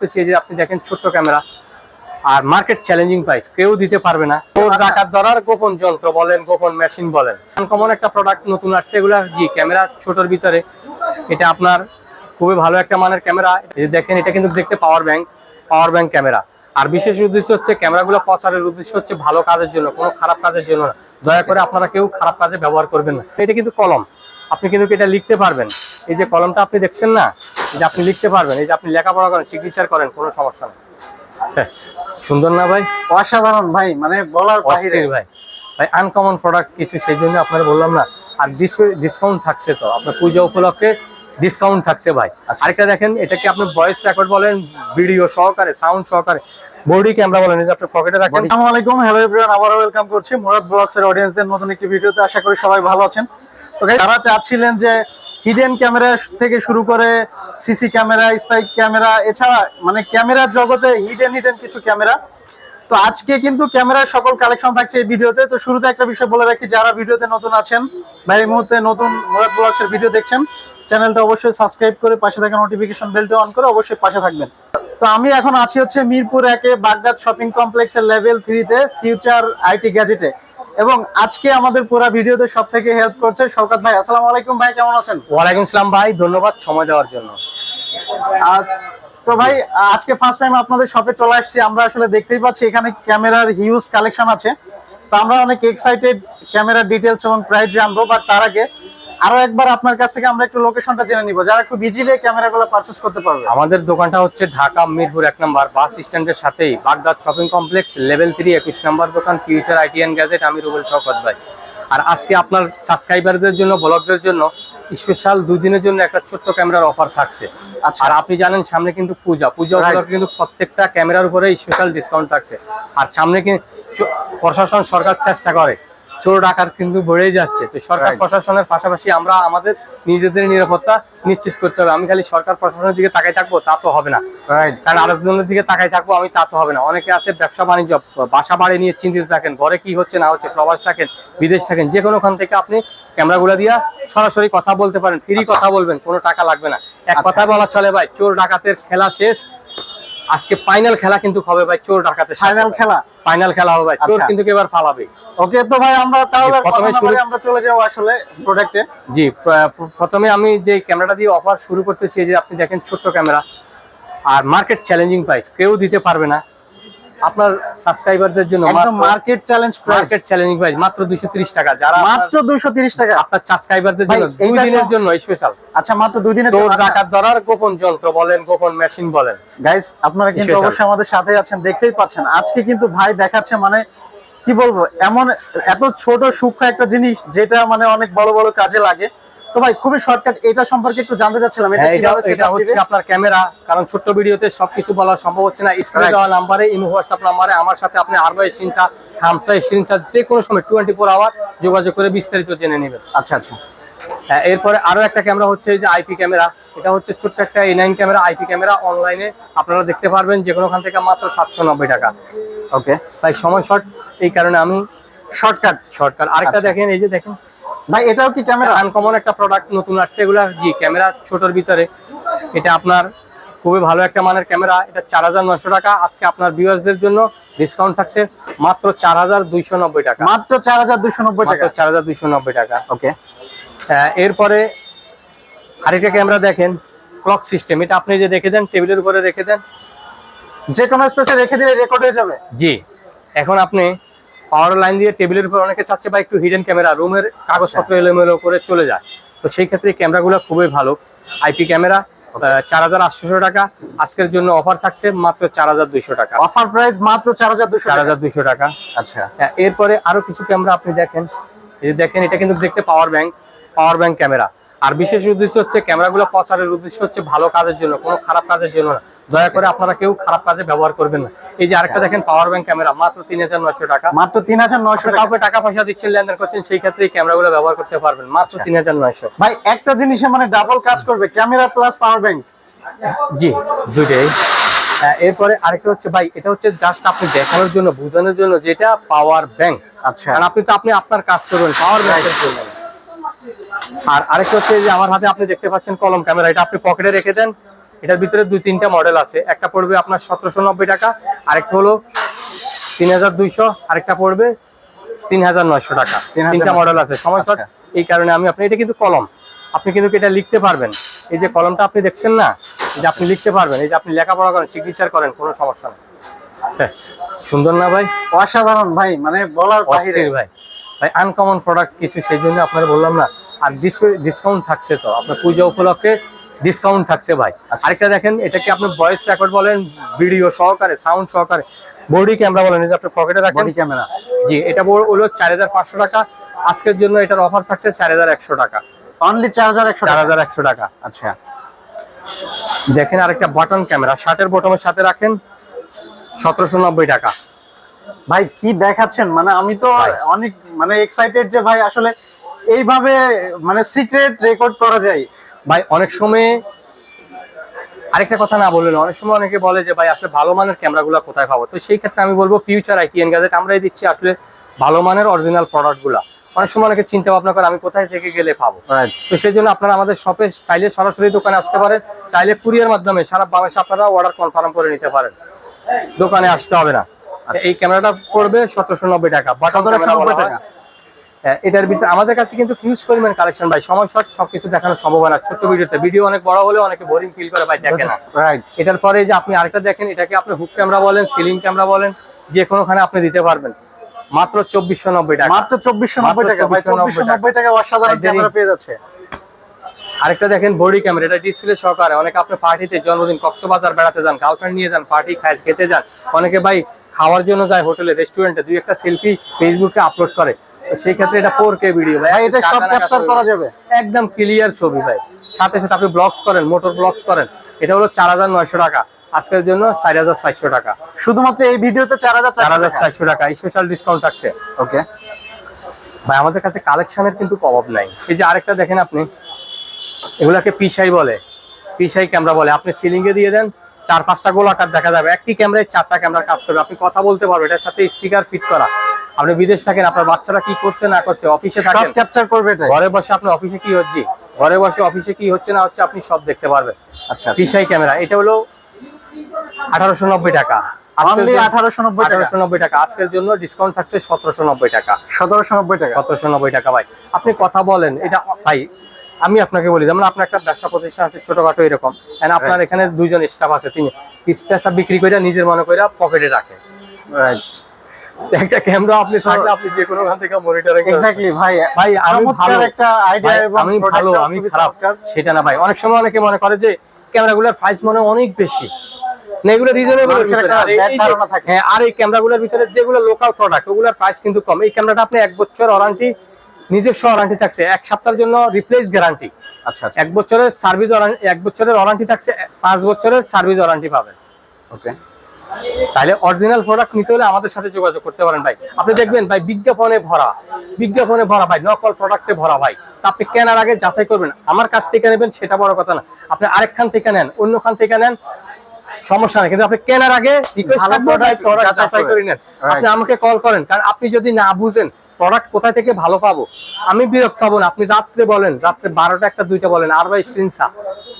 করতেছি যে আপনি দেখেন ছোট্ট ক্যামেরা। আর মার্কেট চ্যালেঞ্জিং প্রাইস কেউ দিতে পারবে না। চোর ডাকাত ধরার গোপন যন্ত্র বলেন গোপন মেশিন বলেন। কমন একটা প্রোডাক্ট নতুন আসছে এগুলা জি ক্যামেরা ছোটর ভিতরে। এটা আপনার খুবই ভালো একটা মানের ক্যামেরা। দেখেন এটা কিন্তু দেখতে power bank power bank camera. আর বিশেষ উদ্দেশ্য হচ্ছে ক্যামেরাগুলো প্রচারের উদ্দেশ্য হচ্ছে ভালো কাজের জন্য কোনো খারাপ কাজের জন্য না। দয়া করে আপনারা কেউ খারাপ কাজে ব্যবহার করবেন না। এটা কিন্তু কলম। আপনি কিন্তু এটা লিখতে পারবেন। এই যে কলমটা আপনি দেখছেন না যে আপনি লিখতে পারবেন এই যে আপনি লেখাপড়া করেন চিকিৎসা করেন কোনো সমস্যা নেই। হ্যাঁ, সুন্দর না ভাই? অসাধারণ ভাই মানে বলার বাহিরে। ভাই। ভাই আনকমন প্রোডাক্ট কিছু সেই জন্য আপনার বললাম না। আর ডিসকাউন্ট থাকছে তো আপনার পূজা উপলক্ষে ডিসকাউন্ট থাকছে ভাই। আচ্ছা। আরেকটা দেখেন এটাকে আপনি ভয়েস রেকর্ড বলেন ভিডিও সহকারে সাউন্ড সহকারে বডি ক্যামেরা বলেন যে আপনি পকেটে রাখেন। আসসালামু আলাইকুম। হ্যালো এভরিওয়ান আবারও ওয়েলকাম করছি। মুরাদ ব্লগস এর অডিয়েন্সদের নতুন একটি ভিডিওতে। আশা করি সবাই ভালো আছেন। তো guys, যারা চাচ্ছিলেন যে হিডেন ক্যামেরা থেকে শুরু করে সিসি ক্যামেরা স্পাইক ক্যামেরা এছাড়া মানে ক্যামেরার জগতে হিডেন হিডেন কিছু ক্যামেরা তো আজকে কিন্তু ক্যামেরার সকল কালেকশন থাকছে এই ভিডিওতে। তো শুরুতে একটা বিষয় বলে রাখি যারা ভিডিওতে নতুন আছেন বা এই মুহূর্তে নতুন মুরাদ ব্লগস এর ভিডিও দেখছেন চ্যানেলটা অবশ্যই সাবস্ক্রাইব করে পাশে থাকা নোটিফিকেশন বেলটা অন করে অবশ্যই পাশে থাকবেন। তো আমি এখন আছি হচ্ছে মিরপুর একে বাগদাদ শপিং কমপ্লেক্সের লেভেল থ্রিতে ফিউচার আইটি গ্যাজেটে এবং আজকে আমাদের পুরো ভিডিওতে সব থেকে হেল্প করছে শওকত ভাই। আসসালামু আলাইকুম ভাই কেমন আছেন? ওয়ালাইকুম সালাম ভাই ধন্যবাদ সময় দেওয়ার জন্য। আর তো ভাই আজকে ফার্স্ট টাইম আপনাদের শপে চলে আসছি। আমরা আসলে দেখতেই পাচ্ছি এখানে ক্যামেরার হিউজ কালেকশন আছে। তো আমরা অনেক এক্সাইটেড ক্যামেরার ডিটেলস এবং প্রাইস জানব বাট তার আগে আরও একবার আপনার কাছ থেকে আমরা একটু লোকেশনটা জেনে নিব। যারা খুব ইজিলি ক্যামেরাগুলো পারচেস করতে পারবে। আমাদের দোকানটা হচ্ছে ঢাকা মিরপুর এক নম্বর বাস স্ট্যান্ডের সাথেই Baghdad shopping complex level three একুশ নম্বর দোকান ফিউচার আইটি অ্যান্ড গ্যাজেট আমি রুবেল শওকত ভাই। আর আজকে আপনার সাবস্ক্রাইবারদের জন্য ব্লগদের জন্য স্পেশাল দুই দিনের জন্য একটা ছোট্ট ক্যামেরার অফার থাকছে। আচ্ছা। আর আপনি জানেন সামনে কিন্তু পূজা। পূজা কিন্তু প্রত্যেকটা ক্যামেরার উপরে স্পেশাল ডিসকাউন্ট থাকছে। আর সামনে কিন্তু প্রশাসন সরকার চেষ্টা করে। চোর ডাকাত কিন্তু বেড়েই যাচ্ছে। তো সরকার প্রশাসনের পাশাপাশি আমরা আমাদের নিজেদের নিরাপত্তা নিশ্চিত করতে হবে। আমি খালি সরকার প্রশাসনের দিকে তাকাই থাকব তা তো হবে না। কারণ আরেকজনের দিকে তাকাই থাকব আমি তা তো হবে না। অনেকে আছে ব্যবসা বাণিজ্য বাসা বাড়ি নিয়ে চিন্তিত থাকেন ঘরে কি হচ্ছে না হচ্ছে প্রবাস থাকেন বিদেশ থাকেন যে কোনোখান থেকে আপনি ক্যামেরাগুলো দিয়া সরাসরি কথা বলতে পারেন ফ্রি কথা বলবেন কোনো টাকা লাগবে না। এক আচ্ছা। কথা বলা চলে ভাই চোর ডাকাতের খেলা শেষ আজকে ফাইনাল খেলা কিন্তু হবে ভাই চোর ডাকাতের ফাইনাল খেলা। ফাইনাল খেলা হবে চোর আচ্ছা। কিন্তু এবার ফালাবে। ওকে তো ভাই আমরা তাহলে প্রথমে শুরু- আমরা চলে যাব আসলে প্রোডাক্টে জি প্র- প্র- প্রথমে আমি যে ক্যামেরাটা দিয়ে অফার শুরু করতেছি এই যে আপনি দেখেন ছোট্ট ক্যামেরা আর মার্কেট চ্যালেঞ্জিং প্রাইস কেউ দিতে পারবে না। আপনার সাবস্ক্রাইবারদের জন্য একদম market challenge market challenging price মাত্র দুইশো টাকা। যারা মাত্র 230 টাকা। আপনার সাবস্ক্রাইবারদের জন্য দুই দিনের জন্য স্পেশাল আচ্ছা মাত্র দুই দিনের ধরার গোপন যন্ত্র বলেন গোপন মেশিন বলেন। গাইস আপনারা কিন্তু. অবশ্যই আমাদের সাথে আছেন দেখতেই পাচ্ছেন। আজকে কিন্তু ভাই দেখাচ্ছে মানে কি বলব এমন এত ছোট সূক্ষ্ম একটা জিনিস যেটা মানে অনেক বড় বড় কাজে লাগে। তো ভাই খুবই শর্টকাট এটা সম্পর্কে একটু জানতে চাচ্ছিলাম এটা হ্যাঁ, কীভাবে সেটআপ হচ্ছে আপনার ক্যামেরা কারণ ছোট্ট ভিডিওতে সবকিছু বলা সম্ভব হচ্ছে না। স্ক্রিনে দেওয়া নাম্বারে ইমো হোয়াটসঅ্যাপ নাম্বারে আমার সাথে আপনি আরবাই সিনসা সিনসা যে কোনো সময় টোয়েন্টি ফোর আওয়ার যোগাযোগ করে বিস্তারিত জেনে নেবেন। আচ্ছা আচ্ছা। হ্যাঁ, এরপরে আরও একটা ক্যামেরা হচ্ছে এই যে আইপি ক্যামেরা এটা হচ্ছে ছোট্ট একটা A nine camera IP camera অনলাইনে আপনারা দেখতে পারবেন যে কোনোখান থেকে মাত্র সাতশো নব্বই টাকা। ওকে তাই সময় শর্ট এই কারণে আমি শর্টকাট শর্টকাট আরেকটা আচ্ছা। দেখেন এই যে দেখেন। ভাই এটাও কি ক্যামেরা আনকমন একটা প্রোডাক্ট নতুন আসছে এগুলা জি ক্যামেরা ছোটর ভিতরে। এটা আপনার খুবই ভালো একটা মানের ক্যামেরা এটা চার হাজার নশো টাকা। আজকে আপনার ভিউয়ার্সদের জন্য ডিসকাউন্ট থাকছে মাত্র চার হাজার দুইশো নব্বই টাকা। মাত্র 4290 টাকা। চার হাজার দুইশো নব্বই টাকা। ওকে এরপরে আরেকটা ক্যামেরা দেখেন ক্লক সিস্টেম এটা আপনি যে রেখে দেন টেবিলের উপরে রেখে দেন। যে কোনো স্পেসে রেখে দিলে রেকর্ড হয়ে যাবে। জি। এখন আপনি পাওয়ার লাইন দিয়ে টেবিলের উপর অনেকে চাচ্ছে বা একটু হিডেন ক্যামেরা রুমের কাগজপত্র এলোমেলো করে চলে যায়। তো সেই ক্ষেত্রে ক্যামেরাগুলো খুবই ভালো। আইপি ক্যামেরা চার হাজার আটশোশো টাকা। আজকের জন্য অফার থাকছে মাত্র চার হাজার দুইশো টাকা। অফার প্রাইস মাত্র 4200 চার টাকা। হাজার দুইশো টাকা। আচ্ছা। হ্যাঁ, এরপরে আরও কিছু ক্যামেরা আপনি দেখেন। এই দেখেন এটা কিন্তু দেখতে power bank power bank camera আর বিশেষ উদ্দেশ্য হচ্ছে ক্যামেরাগুলো প্রচারের উদ্দেশ্য হচ্ছে ভালো কাজের জন্য কোনো খারাপ কাজের জন্য না। দয়া করে আপনারা কেউ খারাপ কাজে ব্যবহার করবেন না। এই যে আরেকটা দেখেন পাওয়ার ব্যাংক ক্যামেরা মাত্র তিন হাজার নয়শো টাকা। মাত্র 3900 টাকা। কাউকে টাকা পয়সা দিচ্ছেন লেনদেন করছেন সেই ক্ষেত্রে এই ক্যামেরাগুলো ব্যবহার করতে পারবেন। মাত্র তিন হাজার নয়শো। ভাই একটা জিনিসে মানে ডাবল কাজ করবে ক্যামেরা প্লাস পাওয়ার ব্যাংক জি দুইটাই। হ্যাঁ, এরপরে আরেকটা হচ্ছে ভাই এটা হচ্ছে জাস্ট আপনি দেখানোর জন্য বোঝানোর জন্য যেটা পাওয়ার ব্যাংক আচ্ছা। আপনি তো আপনি আপনার কাজ করবেন পাওয়ার ব্যাংকের জন্য। আর আরেকটা হচ্ছে যে আমার হাতে আপনি দেখতে পাচ্ছেন কলম ক্যামেরা এটা আপনি পকেটে রেখে দেন। এটার ভিতরে দুই তিনটা মডেল আছে। একটা পড়বে আপনার সতেরোশো নব্বই টাকা আরেকটা হলো তিন হাজার দুইশো আরেকটা পড়বে তিন হাজার নয়শো টাকা। তিনটা মডেল আছে। সময় শর্ট আচ্ছা। এই কারণে আমি আপনি এটা কিন্তু কলম। আপনি কিন্তু এটা লিখতে পারবেন। এই যে কলমটা আপনি দেখছেন না যে আপনি লিখতে পারবেন। এই যে আপনি লেখাপড়া করেন চিকিৎসা করেন কোনো সমস্যা নেই। হ্যাঁ, সুন্দর না ভাই? অসাধারণ ভাই মানে বলার বাহিরে। ভাই। ভাই আনকমন প্রোডাক্ট কিছু সেই জন্য আপনার বললাম না। আর ডিসকাউন্ট থাকছে তো। আপনার পূজা উপলক্ষে ডিসকাউন্ট থাকছে ভাই। আচ্ছা। আরেকটা দেখেন এটা কি আপনি ভয়েস রেকর্ড বলেন? ভিডিও সহকারে সাউন্ড সহকারে। বডি ক্যামেরা বলেন যে আপনি পকেটে রাখেন বডি ক্যামেরা জি এটা হলো চার হাজার পাঁচশো টাকা। আজকের জন্য এটার অফার থাকছে চার হাজার একশো টাকা। অনলি চার হাজার একশো চার হাজার একশো টাকা। আচ্ছা। দেখেন আরেকটা বাটন ক্যামেরা শার্টের বটমের সাথে রাখেন সতেরোশো নব্বই টাকা। ভাই কি দেখাচ্ছেন? মানে আমি তো অনেক মানে এক্সাইটেড যে ভাই আসলে এইভাবে মানে সিক্রেট রেকর্ড করা যায়। ভাই অনেক সময় আরেকটা কথা না বললেন অনেক সময় অনেকে বলে যে ভাই আসলে ভালো মানের ক্যামেরাগুলো কোথায় পাবো? তো সেই ক্ষেত্রে আমি বলব ফিউচার আইটিএন গ্যাজেট আমরাই দিচ্ছি আসলে ভালো মানের অরিজিনাল প্রোডাক্টগুলো অনেক সময় অনেকে চিন্তা ভাবনা করে আমি কোথায় থেকে গেলে পাবো? তো সেই জন্য আপনারা আমাদের শপে চাইলে সরাসরি দোকানে আসতে পারেন চাইলে কুরিয়ার মাধ্যমে সারা বাংলাদেশে আপনারা অর্ডার কনফার্ম করে নিতে পারেন। দোকানে আসতে হবে না। এই ক্যামেরাটা পড়বে সতেরোশো নব্বই টাকা বা সতেরোশো নব্বই টাকা। এটার ভিতরে আমাদের কাছে কিন্তু হিউজ পরিমাণ কালেকশন ভাই। সময় শর্ট সবকিছু দেখানো সম্ভব না। ছোট্ট ভিডিওতে। ভিডিও অনেক বড় হলে অনেকে বোরিং ফিল করে ভাই দেখে না। রাইট এটার পরে যে আপনি আরেকটা দেখেন এটাকে আপনি হুক ক্যামেরা বলেন সিলিং ক্যামেরা বলেন যে কোনোখানে আপনি দিতে পারবেন। মাত্র চব্বিশশো নব্বই টাকা। মাত্র চব্বিশশো নব্বই টাকা। ভাই 2490 চব্বিশশো নব্বই টাকা অসাধারণ ক্যামেরা পেয়ে যাচ্ছে। আরেকটা দেখেন বডি ক্যামেরা এটা ডিসপ্লে সহকারে। অনেকে আপনি পার্টিতে জন্মদিন কক্সবাজার বেড়াতে যান গার্লফ্রেন্ড নিয়ে যান পার্টি খায় খেতে যান। অনেকে ভাই খাওয়ার জন্য যায় হোটেলে রেস্টুরেন্টে দুই একটা সেলফি ফেসবুকে আপলোড করে। সেই ক্ষেত্রে এটা ফোর কে ভিডিও ভাই। এটা সব ক্যাপচার করা যাবে। একদম ক্লিয়ার ছবি ভাই। সাথে সাথে আপনি ব্লগস করেন মোটর ব্লগস করেন। এটা হলো চার হাজার নয়শো টাকা। আজকের জন্য চার হাজার চারশো টাকা। শুধুমাত্র এই ভিডিওতে চার হাজার চার চার হাজার হাজার চারশো টাকা। স্পেশাল ডিসকাউন্ট থাকছে। ওকে ভাই আমাদের কাছে কালেকশনের কিন্তু অভাব নাই। এই যে আরেকটা দেখেন আপনি। এগুলাকে পিসাই বলে। পিসাই ক্যামেরা বলে। আপনি সিলিং এ দিয়ে দেন চার পাঁচটা গোলাকার দেখা যাবে। একটি ক্যামেরায় চারটা ক্যামেরা কাজ করবে। আপনি কথা বলতে পারবেন। এটার সাথে স্পিকার ফিট করা। আপনি বিদেশ থাকেন আপনার বাচ্চারা কি করছে না করছে অফিসে থাকেন? সব ক্যাপচার করবে এটা ঘরে বসে আপনি অফিসে কি হচ্ছে? ঘরে বসে অফিসে কি হচ্ছে না হচ্ছে আপনি সব দেখতে পারবেন। আচ্ছা পিসাই ক্যামেরা এটা হলো আঠারোশো নব্বই টাকা। আজকের জন্য ডিসকাউন্ট থাকছে সতেরোশো নব্বই টাকা। সতেরোশো নব্বই টাকা। সতেরোশো নব্বই টাকা ভাই। আপনি কথা বলেন এটা ভাই আমি আপনাকে বলি যেমন আপনার একটা ব্যবসা প্রতিষ্ঠান আছে ছোটখাটো এরকম আপনার এখানে দুইজন স্টাফ আছে তিনি পিস পেসা বিক্রি করে নিজের মনে করে পকেটে রাখে। রাইট একটা ক্যামেরা আপনি থাকলে আপনি যে কোনো ওখান থেকে মনিটরিং এক্স্যাক্টলি ভাই। ভাই আমি ভালো। একটা আইডিয়া এবং আমি ভালো আমি খারাপ। সেটা না ভাই। অনেক সময় অনেকে মনে করে যে ক্যামেরাগুলোর প্রাইস মনে হয় অনেক বেশি। এগুলো রিজনেবল মানুষের একটা bad ধারণা থাকে। হ্যাঁ আর এই ক্যামেরাগুলোর ভিতরে যেগুলো লোকাল প্রোডাক্ট ওগুলোর প্রাইস কিন্তু কম। এই ক্যামেরাটা আপনি এক বছর ওয়ারান্টি নিজস্ব ওয়ারান্টি থাকছে। এক সপ্তাহের জন্য রিপ্লেস গ্যারান্টি আচ্ছা আচ্ছা। এক বছরের সার্ভিস এক বছরের ওয়ারান্টি থাকছে পাঁচ বছরের সার্ভিস ওয়ারান্টি পাবেন। ওকে তাহলে অরিজিনাল প্রোডাক্ট নিতে হলে আমাদের সাথে যোগাযোগ করতে পারেন ভাই। আপনি দেখবেন ভাই বিজ্ঞাপনে ভরা বিজ্ঞাপনে ভরা ভাই নকল প্রোডাক্টে ভরা ভাই। তা আপনি কেনার আগে যাচাই করবেন আমার কাছ থেকে নেবেন সেটা বড় কথা না। আপনি আরেকখান থেকে নেন অন্যখান থেকে নেন সমস্যা নেই। কিন্তু আপনি কেনার আগে। করে। নেন। আপনি আমাকে কল করেন কারণ আপনি যদি না বুঝেন প্রোডাক্ট কোথা থেকে ভালো পাবো? আমি বিরক্ত হব না। আপনি রাত্রে বলেন, রাত্রে বারোটা একটা, দুইটা বলেন, আর ভাই স্ক্রিনসা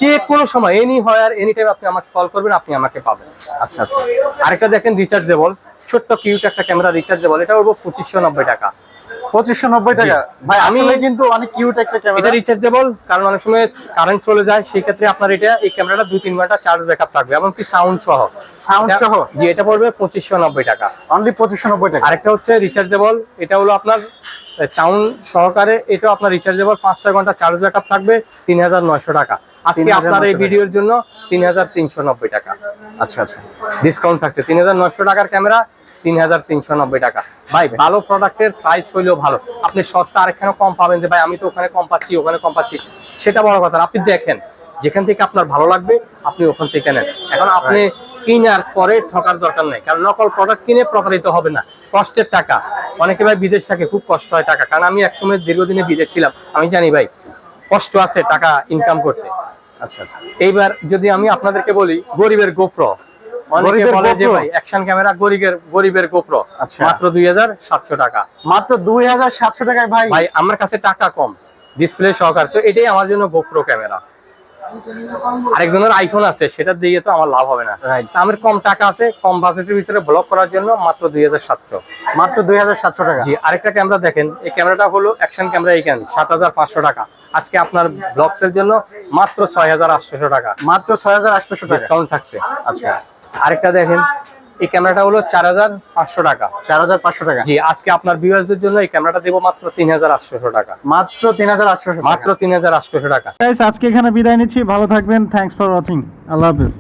যে কোনো সময় এনি হয় আর এনি টাইম আপনি আমাকে কল করবেন, আপনি আমাকে পাবেন। আচ্ছা আচ্ছা। আরেকটা দেখেন রিচার্জেবল ছোট্ট কিউট একটা ক্যামেরা রিচার্জেবল এটা বলব পঁচিশশো নব্বই টাকা। পঁচিশশো নব্বই টাকা। ভাই আমি- কিন্তু অনেক কিউট একটা এটা রিচার্জেবল কারণ অনেক সময় কারেন্ট চলে যায় সেই ক্ষেত্রে আপনার এটা এই ক্যামেরাটা দুই তিন ঘণ্টা চার্জ ব্যাকআপ থাকবে এমনকি সাউন্ড সহ। সাউন্ড সহ? জি এটা পড়বে পঁচিশশো নব্বই টাকা। অনলি পঁচিশশো নব্বই টাকা। আরেকটা হচ্ছে রিচার্জেবল এটা হলো আপনার সাউন্ড সহকারে এটা আপনার রিচার্জেবল পাঁচ ছয় ঘণ্টা চার্জ ব্যাকআপ থাকবে তিন হাজার নয়শো টাকা। আজকে আপনার এই। ভিডিওর জন্য তিন হাজার তিনশো নব্বই টাকা। আচ্ছা আচ্ছা। ডিসকাউন্ট থাকছে তিন হাজার নয়শো টাকার ক্যামেরা তিন হাজার তিনশো নব্বই টাকা। ভাই ভালো প্রোডাক্টের প্রাইস হইলেও ভালো। আপনি সস্তা আরেকখানে কম পাবেন যে ভাই আমি তো ওখানে কম পাচ্ছি ওখানে কম পাচ্ছি। সেটা বড় কথা আপনি দেখেন যেখান থেকে আপনার ভালো লাগবে আপনি ওখান থেকে নেন। এখন আপনি কিনার পরে ঠকার দরকার নেই। কারণ নকল প্রোডাক্ট কিনে প্রতারিত হবে না। কষ্টের টাকা। অনেকে ভাই বিদেশ থাকে খুব কষ্ট হয় টাকা। কারণ আমি একসময় দীর্ঘদিনে বিদেশ ছিলাম। আমি জানি ভাই কষ্ট আছে টাকা ইনকাম করতে। আচ্ছা আচ্ছা। এইবার যদি আমি আপনাদেরকে বলি গরিবের গোপ্র। অনেকে বলে যে ভাই অ্যাকশন ক্যামেরা গরিবের গরিবের গোপ্র। আচ্ছা। মাত্র দুই হাজার সাতশো টাকা। মাত্র দুই হাজার সাতশো টাকায় ভাই। ভাই আমার কাছে টাকা কম। ডিসপ্লে সহকার। তো এটাই আমার জন্য গোপ্রো ক্যামেরা আরেকজনের আইফোন আছে সেটা দিয়ে তো আমার লাভ হবে না। আমার কম টাকা আছে কম বাজেটের ভিতরে ব্লক করার জন্য মাত্র দুই হাজার সাতশো। মাত্র দুই হাজার সাতশো টাকা। জি আরেকটা ক্যামেরা দেখেন। এই ক্যামেরাটা হলো অ্যাকশন ক্যামেরা এই সাত হাজার পাঁচশো টাকা। আজকে আপনার ব্লগস এর জন্য মাত্র ছয় টাকা। মাত্র ছয় টাকা। ডিসকাউন্ট থাকছে। আচ্ছা। আরেকটা দেখেন এই ক্যামেরাটা হলো চার হাজার পাঁচশো টাকা। চার হাজার পাঁচশো টাকা। জি আজকে আপনার ভিউয়ার্সদের জন্য এই ক্যামেরাটা দেবো মাত্র তিন হাজার আটশোশো টাকা। মাত্র তিন হাজার আটশোশো মাত্র তিন হাজার আটশোশো টাকা। আজকে এখানে বিদায় নিচ্ছি। ভালো থাকবেন। Thanks for watching Allah Hafiz.